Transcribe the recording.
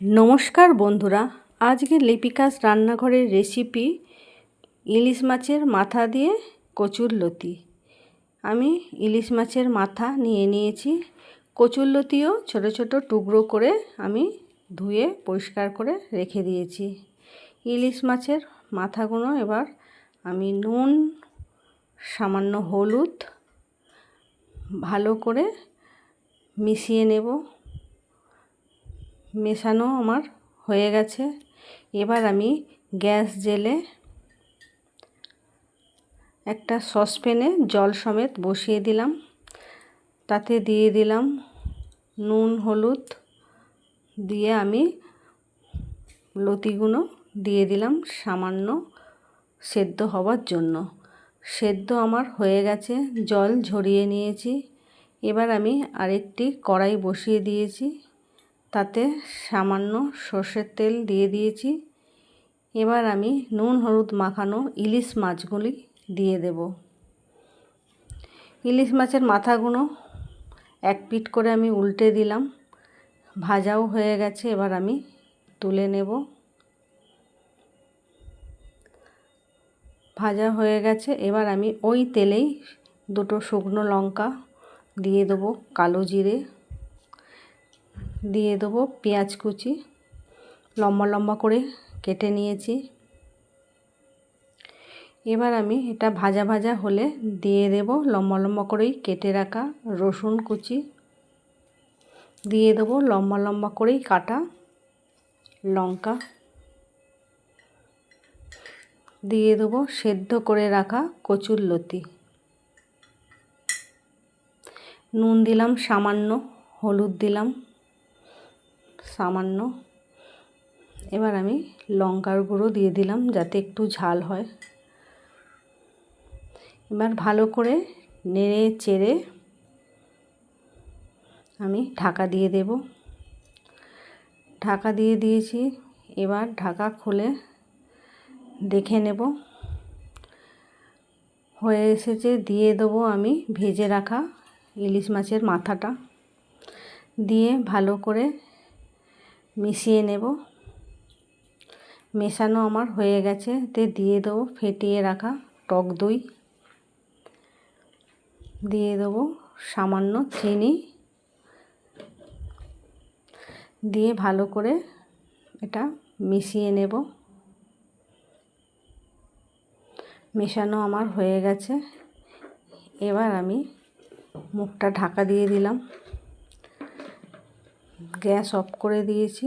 নমস্কার বন্ধুরা, আজকে লিপিকাস রান্নাঘরের রেসিপি ইলিশ মাছের মাথা দিয়ে কচুর লতি। আমি ইলিশ মাছের মাথা নিয়ে নিয়েছি। কচুর লতিও ছোটো ছোটো টুকরো করে আমি ধুয়ে পরিষ্কার করে রেখে দিয়েছি। ইলিশ মাছের মাথাগুলো এবার আমি নুন, সামান্য হলুদ ভালো করে মিশিয়ে নেব। মেশানো আমার হয়ে গেছে। এবার আমি গ্যাস জেলে একটা সসপ্যানে জল সমেত বসিয়ে দিলাম। তাতে দিয়ে দিলাম নুন, হলুদ দিয়ে আমি লতিগুলো দিয়ে দিলাম সামান্য সেদ্ধ হওয়ার জন্য। সেদ্ধ আমার হয়ে গেছে, জল ঝরিয়ে নিয়েছি। এবার আমি আরেকটি কড়াই বসিয়ে দিয়েছি। তাতে সামান্য সর্ষের তেল দিয়ে দিয়েছি। এবার আমি নুন, হলুদ মাখানো ইলিশ মাছগুলি দিয়ে দেব। ইলিশ মাছের মাথাগুলো এক পিট করে আমি উল্টে দিলাম। ভাজাও হয়ে গেছে, এবার আমি তুলে নেব। ভাজা হয়ে গেছে, এবার আমি ওই তেলেই দুটো শুকনো লঙ্কা দিয়ে দেবো কালো জিরে। দিয়ে দেবো পেঁয়াজ কুচি। লম্বা লম্বা করে কেটে নিয়েছি। এবার আমি এটা ভাজা ভাজা হলে দিয়ে দেব লম্বা লম্বা করেই কেটে রাখা রসুন কুচি। দিয়ে দেবো লম্বা লম্বা করেই কাটা লঙ্কা। দিয়ে দেবো সেদ্ধ করে রাখা কচুর লতি। নুন দিলাম, সামান্য হলুদ দিলাম। সামান্য। এবার আমি লঙ্কার গুঁড়ো দিয়ে দিলাম যাতে একটু ঝাল হয়। এবার ভালো করে নেড়ে চেড়ে আমি ঢাকা দিয়ে দেব। ঢাকা দিয়ে দিয়েছি। এবার ঢাকা খুলে দেখে নেব। হয়ে এসেছে, দিয়ে দেবো আমি ভেজে রাখা ইলিশ মাছের মাথাটা। দিয়ে ভালো করে মিশিয়ে নেব। মেশানো আমার হয়ে গেছে। তে দিয়ে দেবো ফেটিয়ে রাখা টক দই। দিয়ে দেবো সামান্য চিনি। দিয়ে ভালো করে এটা মিশিয়ে নেব। মেশানো আমার হয়ে গেছে। এবার আমি মুখটা ঢাকা দিয়ে দিলাম। গ্যাস অফ করে দিয়েছি।